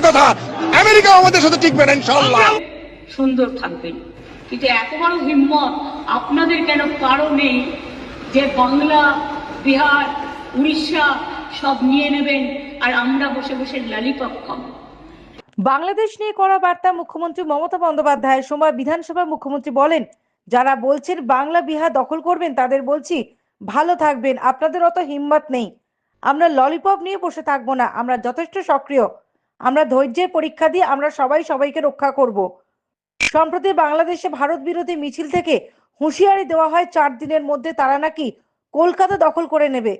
দূরের কথা। আমেরিকা আমাদের সাথে টিকবে না ইনশাল্লাহ সুন্দর থাকবেন কিন্তু এত বড় হিম্মত আপনাদের কেন কারও নেই যে বাংলা বিহার উড়িষ্যা সব নিয়ে নেবেন আর আমরা বসে বসে লালিপপ খাব? বাংলাদেশ নিয়ে করা বার্তা মুখ্যমন্ত্রী মমতা বন্দ্যোপাধ্যায় সোমবার বিধানসভায় মুখ্যমন্ত্রী বলেন যারা বলছেন বাংলা বিহার দখল করবেন তাদের বলছি ভালো থাকবেন আপনাদের অত হিম্মত নেই। আমরা ললিপপ নিয়ে বসে থাকব না আমরা যথেষ্ট সক্রিয়। আমরা ধৈর্যের পরীক্ষা দিয়ে আমরা সবাই সবাইকে রক্ষা করব। সম্প্রতি বাংলাদেশে ভারত বিরোধী মিছিল থেকে হুঁশিয়ারি দেওয়া হয়, চার দিনের মধ্যে তারা নাকি কলকাতা দখল করে নেবে।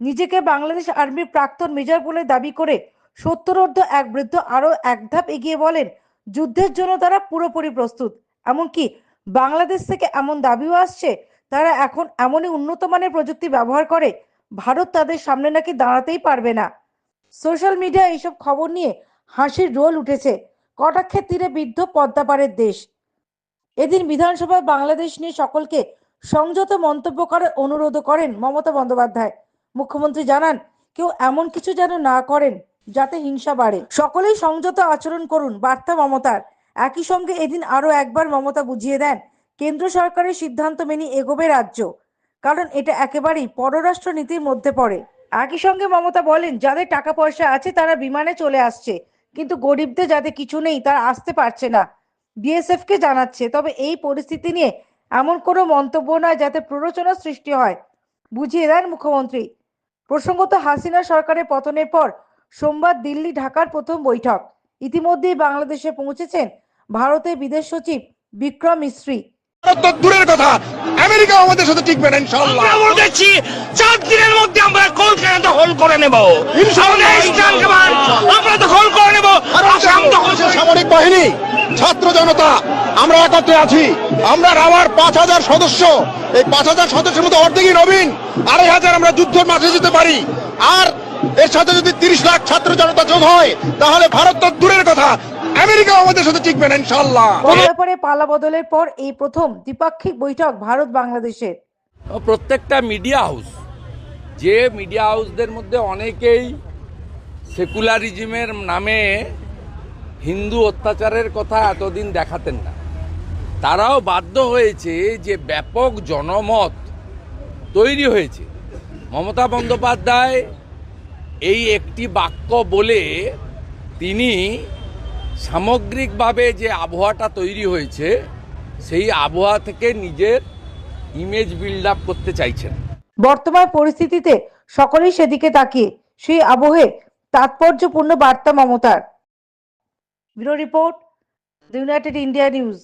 নিজেকে বাংলাদেশ আর্মির প্রাক্তন মেজর বলে দাবি করে সত্তরোর্ধ এক বৃদ্ধ আরও এক ধাপ এগিয়ে বলেন, যুদ্ধের জন্য তারা পুরোপুরি প্রস্তুত। এমনকি বাংলাদেশ থেকে এমন দাবিও আসছে, তারা এখন এমনই উন্নত মানের প্রযুক্তি ব্যবহার করে, ভারত তাদের সামনে নাকি দাঁড়াতেই পারবে না। সোশ্যাল মিডিয়ায় এইসব খবর নিয়ে হাসির রোল উঠেছে। কটাক্ষের তীরে বিদ্ধ পদ্মাপাড়ের দেশ। এদিন বিধানসভায় বাংলাদেশ নিয়ে সকলকে সংযত মন্তব্য করার অনুরোধ করেন মমতা বন্দ্যোপাধ্যায়। মুখ্যমন্ত্রী জানান, কেউ এমন কিছু যেন না করেন যাতে হিংসা বাড়ে। সকলেই সংযত আচরণ করুন, বার্তা মমতার। একই সঙ্গে এদিন আরও একবার মমতা বুঝিয়ে দেন, কেন্দ্র সরকারের সিদ্ধান্ত মেনে এগোবে রাজ্য। কারণ এটা একেবারেই পররাষ্ট্র নীতির মধ্যে পড়ে। একই সঙ্গে মমতা বলেন, যাদের টাকা পয়সা আছে তারা বিমানে চলে আসছে, কিন্তু গরিবদের যাদের কিছু নেই তারা আসতে পারছে না। বিএসএফ কে জানাচ্ছে, তবে এই পরিস্থিতি নিয়ে এমন কোনো মন্তব্য নয় যাতে প্ররোচনা সৃষ্টি হয়। বুঝিয়ে দেন মুখ্যমন্ত্রী। প্রসঙ্গত হাসিনা সরকারের পতনের পর সোমবার দিল্লি ঢাকার প্রথম বৈঠক। ইতিমধ্যেই বাংলাদেশে পৌঁছেছেন ভারতের বিদেশ সচিব বিক্রম মিশ্রি তো দূরের কথা। আমেরিকা আমাদের সাথে টিকবে না ইনশাল্লাহ আমরা বলতেছি চার দিনের মধ্যে আমরা কলকাতা দখল করে নেব। ইনশাআল্লাহ, আমরা দখল করে নেব। আসাম দখল সামরিক বাহিনী ছাত্র জনতা আমরা একত্রে আছি। আমরা রাওয়ার পাঁচ হাজার সদস্য। এই পাঁচ হাজার সদস্যের মধ্যে অর্ধেকই নবীন আড়াই হাজার আমরা যুদ্ধের মাঠে যেতে পারি। আর এর সাথে যদি তিরিশ লাখ ছাত্র জনতা যোগ হয় তাহলে ভারত তো দূরের কথা। আমেরিকা আমাদের সাথে টিকবে না ইনশাল্লাহ ব্যাপারে পালা বদলের পর এই প্রথম দ্বিপাক্ষিক বৈঠক ভারত বাংলাদেশের। প্রত্যেকটা মিডিয়া হাউস যে মিডিয়া হাউসদের মধ্যে অনেকেই সেকুলারিজমের নামে হিন্দু অত্যাচারের কথা এতদিন দেখাতেন না। তারাও বাধ্য হয়েছে যে ব্যাপক জনমত তৈরি হয়েছে। মমতা বন্দ্যোপাধ্যায় এই একটি বাক্য বলে তিনি সামগ্রিকভাবে যে আবহাওয়াটা তৈরি হয়েছে, সেই আবহাওয়া থেকে নিজের ইমেজ বিল্ড আপ করতে চাইছেন। বর্তমান পরিস্থিতিতে সকলেই সেদিকে তাকিয়ে, সেই আবহে তাৎপর্যপূর্ণ বার্তা মমতার। Bureau report united India news.